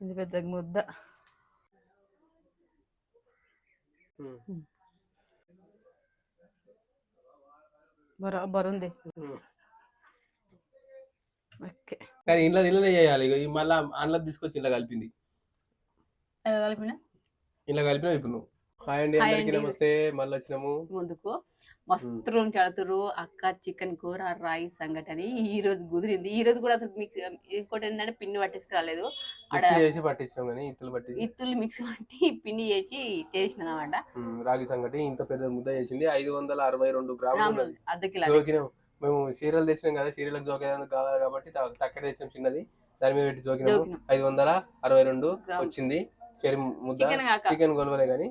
ఇది పెద్ద ముద్ద. బరాబర్ ఉంది ఉమ్. ఓకే. కానీ ఇంట్లో ఇంట్లోనే చేయాలి. మళ్ళా అందులో తీసుకొచ్చి ఇంట్లో కలిపింది. ఎలా కలిపిన? ఇప్పుడు నువ్వు. హాయ్ అండి అందరికీ. నమస్తే. మళ్ళీ వచ్చినాము. ముందుకు. మస్తు రోజు చదువుతురు అక్క చికెన్ కూర రాయి సంగటి అని ఈ రోజు కుదిరింది. ఈ రోజు కూడా అసలు మీకు ఇంకోటి ఏంటంటే పిండి పట్టించుకురాలేదు. మిక్సీ చేసి పట్టించినాం కానీ ఇత్తులు పట్టి ఇత్తులు మిక్స్ పట్టి పిండి చేసి చేసిన అనమాట రాగి సంగటి ఇంత పెద్ద ముద్ద చేసింది. ఐదు వందల అరవై రెండు గ్రాములు అర్ధ కిలో మేము సీరియల్ తెచ్చినాం కదా సీరియల్ జోకేదానికి కావాలి కాబట్టి తక్కడ తెచ్చాం చిన్నది. దాని మీద పెట్టి జోకినాము. జోకినాం. ఐదు వందల అరవై రెండు. వచ్చింది. చికెన్ కొలవలే కానీ.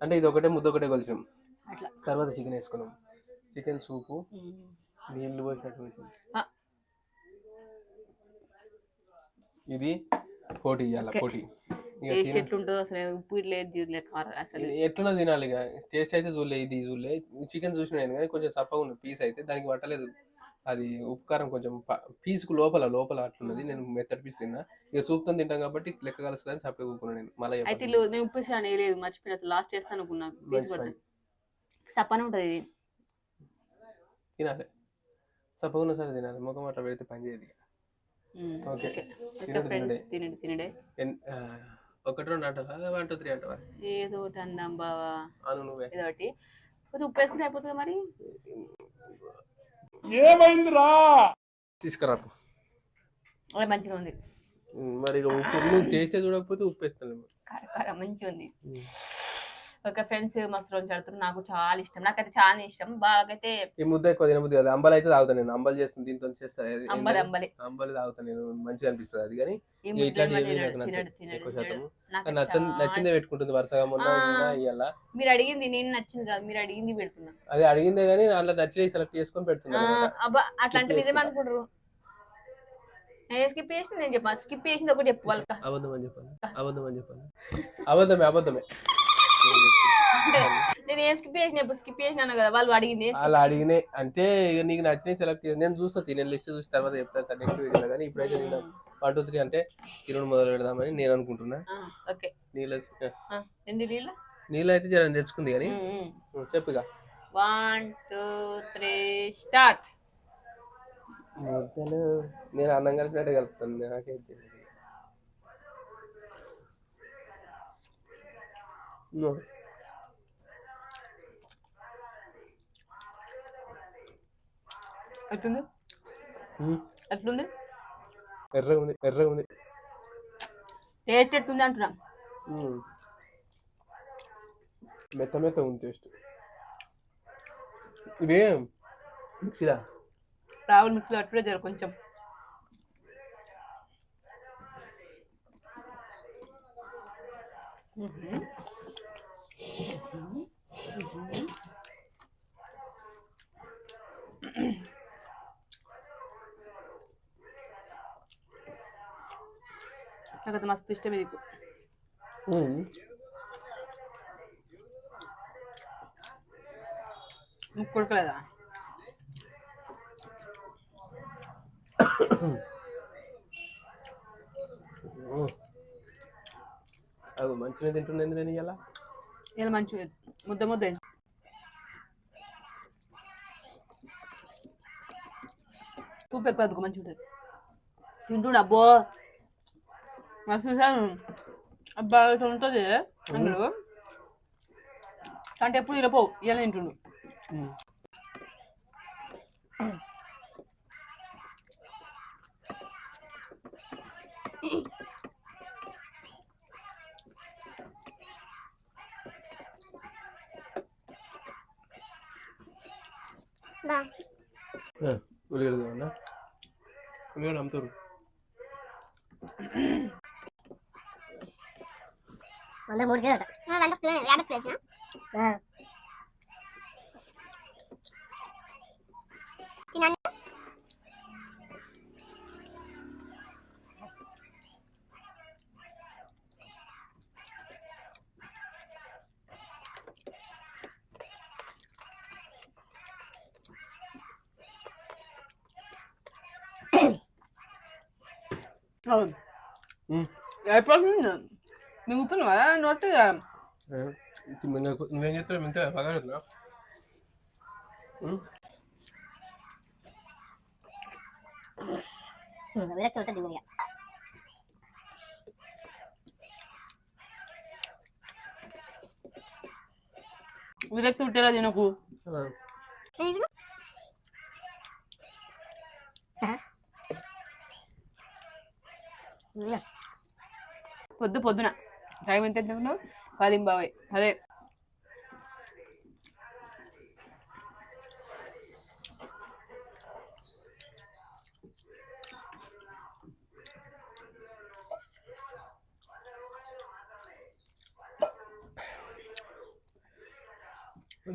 అంటే ఇది ఒకటే ముద్ద ఒకటే కొలిచినాం. అట్లా. తర్వాత చికెన్ వేసుకున్నాం. Chicken soup. నీళ్ళు పోసినట్టు పోసింది. ఇది పోటీ ఇవ్వాలి. పోటీ. టేస్ట్ ఎట్లుంటుందో అసలు ఉప్పు లేదు లేదు కారం అసలు. ఎట్లున్నా తినాలి ఇక. టేస్ట్ అయితే చూడలే ఇది చూడలే. చికెన్ చూసిన నేను కానీ కొంచెం సప్పగా ఉంది. పీస్ అయితే దానికి పట్టలేదు. అది ఉప్పు కారం కొంచెం పీస్కు లోపల లోపల అట్లున్నది. నేను మెత్తడి పీస్ తిన్నా. ఇక సూప్తో తింటాం కాబట్టి లెక్క కలుస్తుంది అని సప్పగా కూకున్నాను నేను. మళ్ళీ అయితే నేను ఉప్పు వేసాను వేయలేదు. మర్చిపోయిన. లాస్ట్ చేస్తాను అనుకున్నా. పీస్ కొట్టాను సప్పనే ఉంటుంది ఇది. తినాలి. సప్పగా ఉన్న సరే తినాలి. ముఖం అట్లా పెడితే పని చేయదు ఓకే. తినడు, తినండి. ఒకటి రెండు అంటావా? వన్ టూ త్రీ అంటావా? ఏదో ఒకటి అందాం బావా. అను నువ్వే. ఏదో ఒకటి. కొద్దిగా ఉప్పు వేసుకుంటే అయిపోతుంది మరి? తీసుకురాకు. అలా మంచిగా ఉంది. మరి ఇక ఉప్పు నువ్వు టేస్ట్ చూడకపోతే ఉప్పు వేస్తాను కారం కారం మంచిగా ఉంది. ఓకే ఫ్రెండ్స్ మస్తు రోజు నాకు చాలా ఇష్టం నాకైతే చాలా ఇష్టం బాగా అయితే ఈ ముద్ద ఎక్కువ తినబుద్ది కదా. అంబలి అయితే తాగుతాను నేను. అంబలి చేస్తాను దీంతో చేస్తాను అంబలి? అంబలి. అంబలి తాగుతాను నేను. మంచిగా అనిపిస్తుంది అది. కానీ నచ్చదు పెట్టుకుంటుంది. వరుసగా మొన్న మీరు అడిగింది నేను నచ్చింది కాదు. మీరు అడిగింది పెడుతున్నా. అది అడిగిందే కానీ అందులో నచ్చినవి సెలెక్ట్ చేసుకొని అబ్బా అట్లాంటి చేసుకుంటా. అనుకుంటారు స్కిప్ చేసిన నేను చెప్పా. స్కిప్ చేసింది ఒకటి చెప్పు వాళ్ళకి అబద్ధం అని చెప్పాను. అబద్ధం అని చెప్పాను. అబద్ధమే అబద్ధమే. నేను ఏం స్కిప్ చేసిన స్కిప్ చేసినాను కదా వాళ్ళు అడిగింది అలా అడిగినే అంటే ఇక నీకు నచ్చినవి సెలెక్ట్ చేసి నేను చూస్తా నేను లిస్ట్ చూసి తర్వాత చెప్తాను నెక్స్ట్ వీడియోలో. కానీ ఇప్పుడైతే నేను వన్ టూ త్రీ అంటే తిరుడు మొదలు పెడదామని నేను అనుకుంటున్నా. ఓకే. నీళ్ళ ఎన్ని నీళ్ళ నీళ్ళు? అయితే జర తెచ్చుకుంది కానీ. చెప్పుగా వన్ టూ త్రీ స్టార్ట్ నేను అన్నం కలిపినట్టే కలుపుతాను. నాకైతే తెలియదు. ఉం. ఎట్లుంది. ఎట్లుంది ఎర్రగా ఉంది ఎర్రగా ఉంది టేస్ట్ ఎట్లుంది అంటున్నా. మెత్త మెత్త ఉంది టేస్ట్ ఇవి మిక్సీలా రావుల మిక్స్లో అట్లే జర కొంచెం మ్మ్. నాకైతే మస్తు ఇష్టం ఇది ఉం. ముక్కు కొడకలేదా ఉం. అగో మంచిగా తింటున్నది నేను ఇలా ఇలా మంచిగా ముద్ద ముద్ద. సూప్ ఎక్కువ మంచిగా ఉంటుంది తింటుండు అబ్బో మస్తు చూసాను అబ్బా ఇట్లా ఉంటుంది అందులో అంటే ఎప్పుడు ఇలా పోవు ఇలా తింటుండు ఉల్లిగడ్డ ఉల్లిగడ్డ అమ్ముతారు. వంద మూడు కిలో వంద కిలో యాభై కిలో తినండి అవును ఉమ్. ఎప్పుడు మింగుతున్నావా నోటి నువ్వేం చేస్తావు? మింత బాగా విరక్తి ఉంటుంది తినకు. పొద్దు పొద్దున. టైం ఎంత తిన్నావు పది బాబాయ్ అదే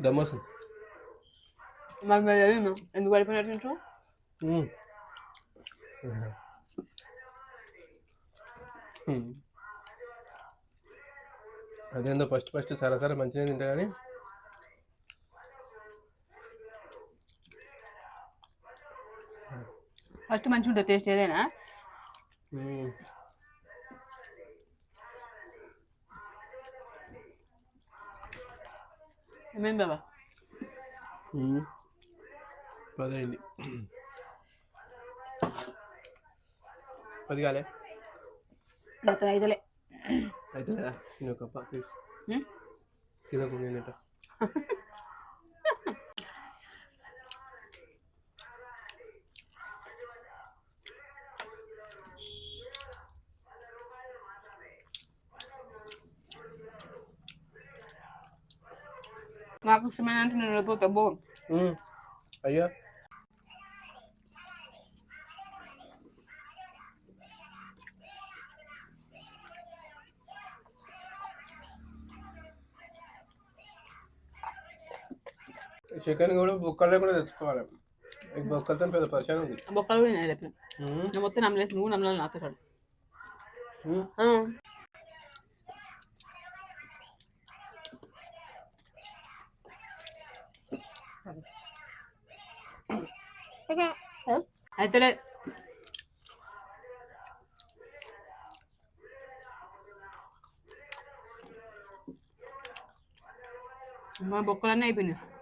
దమ్మొస్తుంది మరి మరి ఎందుకు పడిపోయినట్టు తింటావు? ఉమ్. అదేందో ఫస్ట్ ఫస్ట్ సరే సరే మంచిగా తింటా కానీ. ఫస్ట్ మంచిగా ఉంటుంది టేస్ట్ ఏదైనా. ఏమేం బాబా. పదైంది. పది కాలే మొత్తం ఐదులే అయితే ఒక ప్లీజ్? తినకు నేనట నాకు ఇష్టమైన అంటే నేను వెళ్ళిపోతా బో. అయ్యా చికెన్ కూడా బొక్కలే కూడా తెచ్చుకోవాలి. ఈ బొక్కలతో పెద్ద పరిచయం ఉంది. బొక్కలు కూడా నేను చెప్పిన. నేను మొత్తం నమ్మలేసి నువ్వు నమ్మలేదు ఉమ్. ఆ. అయితే, మా బొక్కలన్నీ అయిపోయినాయి.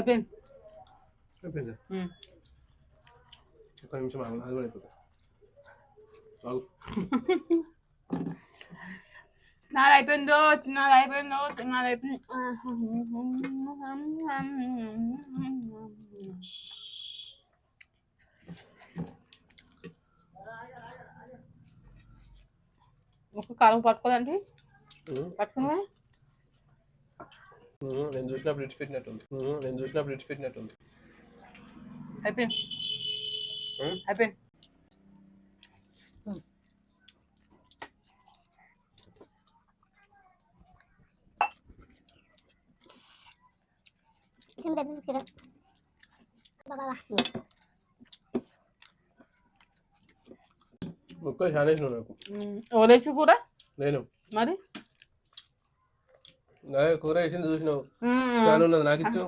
అయిపోయింది అయిపోయిందా. ఒక్క నిమిషం ఆగు అది కూడా అయిపోతుంది ఆగు నాది అయిపోయిందో చిన్నది అయిపోయిందో చిన్నది అయిపోయింది ఒక కాలం పట్టుకోదండి. పట్టుకున్నా. నేను చూసినప్పుడు ఇడిచిపెట్టినట్టుంది ఉమ్. నేను చూసినప్పుడు అయిపోయింది. ఉమ్. అయిపోయింది. బాబా. ముక్కలు చాలా నాకు. ఓలేసి కూడా? నేను. మరి? కూర వేసింది చూసినావు. చాలా ఉన్నది నాకు ఇచ్చు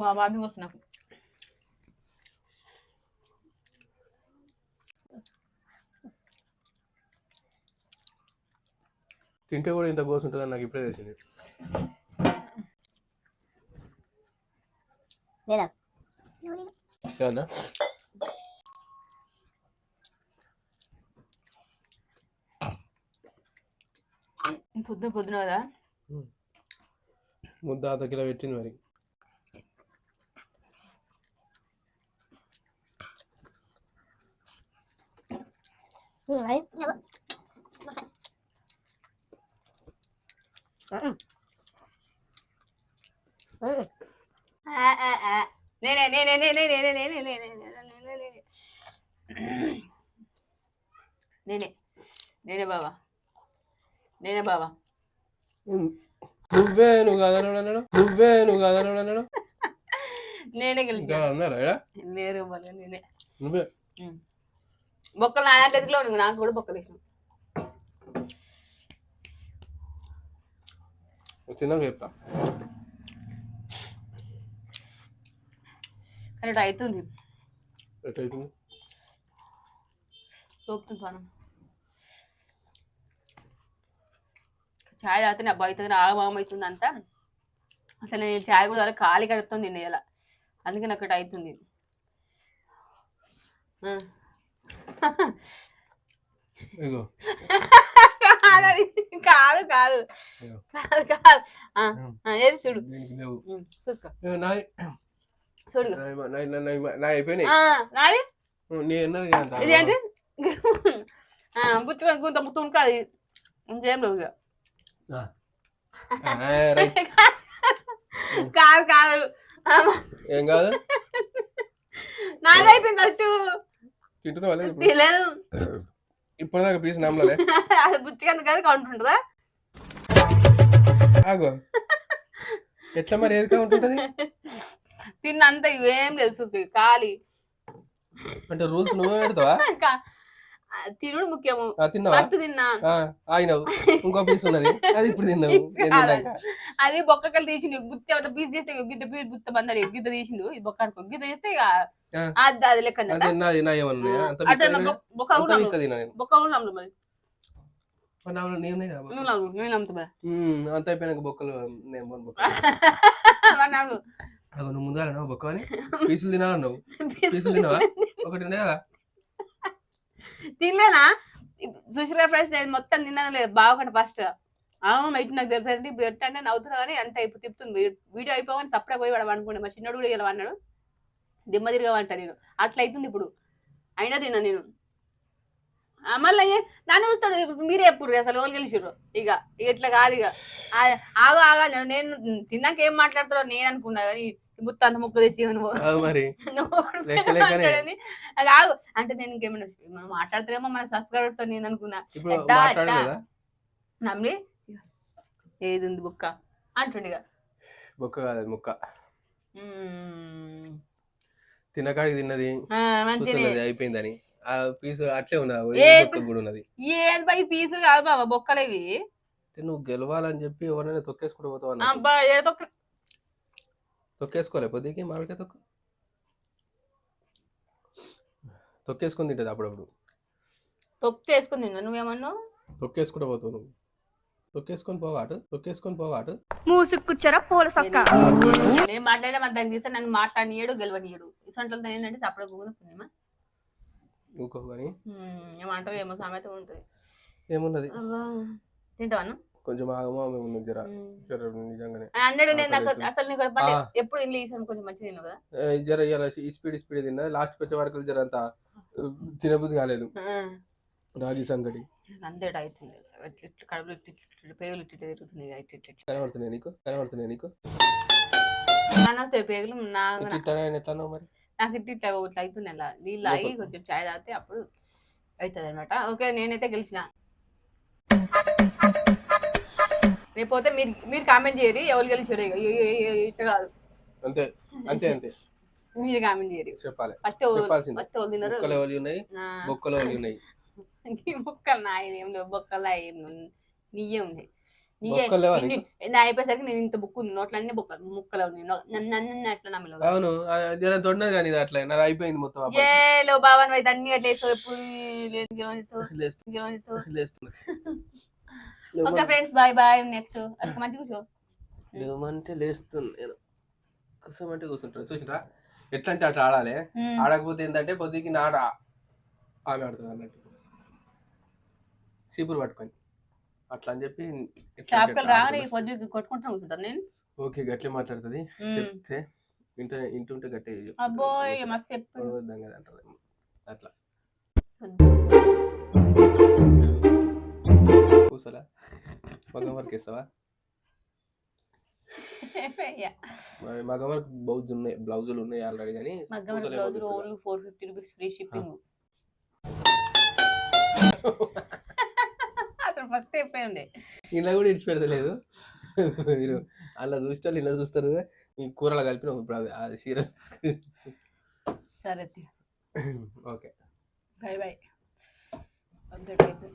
బాగా వస్తుంది నాకు. తింటే కూడా ఇంత గోసు ఉంటుందని నాకు ఇప్పుడే తెలిసింది. లేదా? పొద్దున పొద్దున కదా? ముద్ద అర్ధ కిలో పెట్టింది మరి. నేనే నేనే నేనే నేనే నేనే నేనే బాబా నేనే బాబా నువ్వే నువ్వు కాదని అన్నాడు నువ్వే నువ్వు కాదని అన్నాడు నేనే గెలిచిన? లేరు నేనే. నువ్వే. బొక్కలు నాకు కూడా బొక్కలు ఇష్టం తిన్నాక చెప్తా. కానీ అవుతుంది. ఎట్లయితుంది లోపుతుంది పానం. ఛాయ్ తాగితేనే అబ్బాయి తాగిన ఆగమాగమవుతుంది అంతా అసలు నేను ఛాయ్ కూడా అలా ఖాళీ కడుతుంది నేను ఇలా అందుకే నాకు అవుతుంది. కాదు కాదు. కాదు కాదు. ఏది చూడు. చూసుకో. చూడు. అయిపోయినాయి. బుచ్చుకొని గుంత ముత్తు కాదు ఇంకేం లేదు కాదు కాదు. ఏం కాదు? నాది అయిపోయింది ఫస్ట్ తింటున్నావా లేదు ఇప్పుడు? పీస్ నమ్మలే. అది బుచ్చికంత కాదు కౌంట్ ఉంటుందా? ఆగో. ఎట్లా మరి? ఏది తిన్నంత ఏం లేదు చూసుకో ఖాళీ. అంటే రూల్స్ నువ్వే పెడతావా? తినుడు ముఖ్యము. ఫస్ట్ తిన్నా. ఇంకో పీస్ ఉన్నది. అది ఇప్పుడు తిన్నాము అది బొక్కలు తీసిండు. గుత్త పీస్ చేస్తే గుద్ద పీస్ గుత్త బంధాలు గుద్ద తీసిండు. ఇది బొక్కడికి గుద్ద చేస్తే ఇక అది లెక్క బొక్క ఉన్నాము మరి. అంత అయిపోయినాక బొక్కలు ముందు బొక్క అని? పీసులు తినాలన్నావు? పీసులు తినవా ఒకటి ఉన్నాయి కదా తినలేనా సుశీల ఫ్రైస్ నేను మొత్తం తిన్నాను లేదు బాగుంట ఫస్ట్ అవును అయితే నాకు తెలుసు అంటే ఇప్పుడు ఎట్లా అంటే నవ్వుతున్నా కానీ అంత ఇప్పుడు తిప్పుతుంది. వీడియో అయిపోగానే సపరేట్ పోయి వాడు అనుకుంటే మా చిన్నడు కూడా ఇలా అన్నాడు దిమ్మ తిరగమంట నేను. అట్లా అవుతుంది ఇప్పుడు. అయినా తిన్నా నేను. మళ్ళీ అయ్యే నన్ను చూస్తాడు. ఇప్పుడు మీరే ఎప్పుడు అసలు ఎవరు గెలిచిర్రు? ఇక ఇక ఇట్లా కాదు ఇక. ఆగా ఆగా నేను నేను తిన్నాక ఏం మాట్లాడుతారో నేను అనుకున్నా కానీ ముత్త అంత ముక్క తెచ్చి నువ్వు. మరి. ఆగు అంటే నేను ఇంకేమైనా మనం మాట్లాడతారేమో మన సబ్స్క్రైబర్తో నేను అనుకున్నా. కదా. నమ్మి. ఏది ఉంది బుక్క? అంటుండగా. బొక్క కాదు ముక్క. తినకాడికి తిన్నది అయిపోయిందని. ఆ పీస్ అట్లే ఉన్నది కూడా ఉన్నది. ఏది బై పీసులు కాదు బాబా బొక్కలేవి? నువ్వు గెలవాలని చెప్పి ఎవరైనా తొక్కేసుకుంటూ పోతావు. అబ్బా ఒక- తొక్కేసుకోలే పొద్దుకి మామిడికాయ తొక్క? తొక్కేసుకొని తింటది అప్పుడప్పుడు. తొక్కి వేసుకుని నిన్న నువ్వేమన్నావు? తొక్కేసుకుంటూ పోతావు నువ్వు. తొక్కేసుకొని పోవాటు తొక్కేసుకొని పోవాటు మూసుకుచ్చరా పూల సొక్క? నేను మాట్లాడే మన దాన్ని తీస్తే నన్ను మాట్లాడియడు గెలవనియడు ఇసంట్లో ఏంటంటే సపడ కూకున్నా ఊకో కానీ. ఏమంటారు ఏమో సామెత ఉంటుంది. ఏమున్నది? అబ్బా తింటావాను కొంచెం ఆగమా మేము జర జర నిజంగానే అన్నాడు నేను నాకు అసలు నీకు. ఎప్పుడు ఇంగ్లీష్ ఈసారి కొంచెం మంచిగా తిన్నావు కదా? జర ఈ స్పీడ్ స్పీడ్ తిన్నా. లాస్ట్ వచ్చే వరకు జర అంత తినబుద్ధి కాలేదు. రాగి సంగటి. నాకు అంతేట అవుతుంది. ఇట్లా కడుపులో ఇట్లా ఇట్లా పేగులు ఇట్లా ఇక ఇట్లా ఇట్లా. కనబడుతున్నాయి నీకు? కనబడుతున్నాయి నీకు? వస్తాయి పేగులు నా ఇట్లా ఇట్లా ఎట్లా అన్నావు మరి? నాకు ఇట్లా ఇట్లా అవుతుంది అలా. నీళ్ళు అయ్యి కొంచెం చాయ్ తాగితే అప్పుడు అవుతుంది అనమాట ఓకే నేనైతే గెలిచిన. రేపోతే మీరు మీరు కామెంట్ చేయరు ఎవరు గెలిచారు ఇట్లా కాదు. అంతే అంతే అంతే. మీరు కామెంట్ చేయరు. చెప్పాలి. ఫస్ట్. ఫస్ట్ తిన్నారు? బొక్కలు ఎవరు ఉన్నాయి బొక్కలు ఎవరు ఉన్నాయి బొక్కలు నా ఏం లేవు బొక్కలు ఏం. నీయే ఉన్నాయి అయిపోయేసరికి నేను ఇంత బుక్ ఉంది. నోట్లన్నీ బొక్కలు ముక్కలు నన్ను అట్లా నమ్మలేదు అవును కానీ ఇది అట్లా. నాది అయిపోయింది మొత్తం. ఏ లో బావన్ అయితే అన్ని అట్లా వేస్తావు ఎప్పుడు లేదు okay friends bye bye next. అక్కడ మంచి కూర్చో. లేవమంటే లేస్తుంది నేను. కూర్చోమంటే కూర్చుంటాను. చూసిరా ఎట్లా అంటే అట్లా ఆడాలి. ఆడకపోతే ఏంటంటే పొద్దుకి నాడ ఆమె ఆడుతుంది అన్నట్టు. చీపురు పట్టుకొని. అట్లా అని చెప్పి ఎట్లా అంటే షాప్కి అట్లా రాగానే ఆడుతుంది. పొద్దు కొట్టుకుంటూ కూర్చుంటాను నేను. ఓకే గట్లే మాట్లాడుతుంది. చెప్తే ఇంట ఇంటుంటే గట్టిగా చెప్పు. అబ్బోయ్ మస్తు వద్దాం కదా అంటారు. అట్లా. పూసలా మగం వర్క్ ఇస్తావా మగం వర్క్ బ్లౌజ్ ఉన్నాయి బ్లౌజులు ఉన్నాయి ఆల్రెడీ కానీ మగ్గం పూసలు బ్లౌజ్ ఏమో only four fifty rupees free shipping అసలు ఫస్ట్ అయిపోయింది ఇలా కూడా ఇడిచి పెడతలేదు మీరు అలా చూస్తారు ఇలా చూస్తారు ఈ కూరలు కలిపిన ఇప్పుడు అది అది సీరియల్ సరే ఓకే బాయ్ బాయ్ అంతటైతే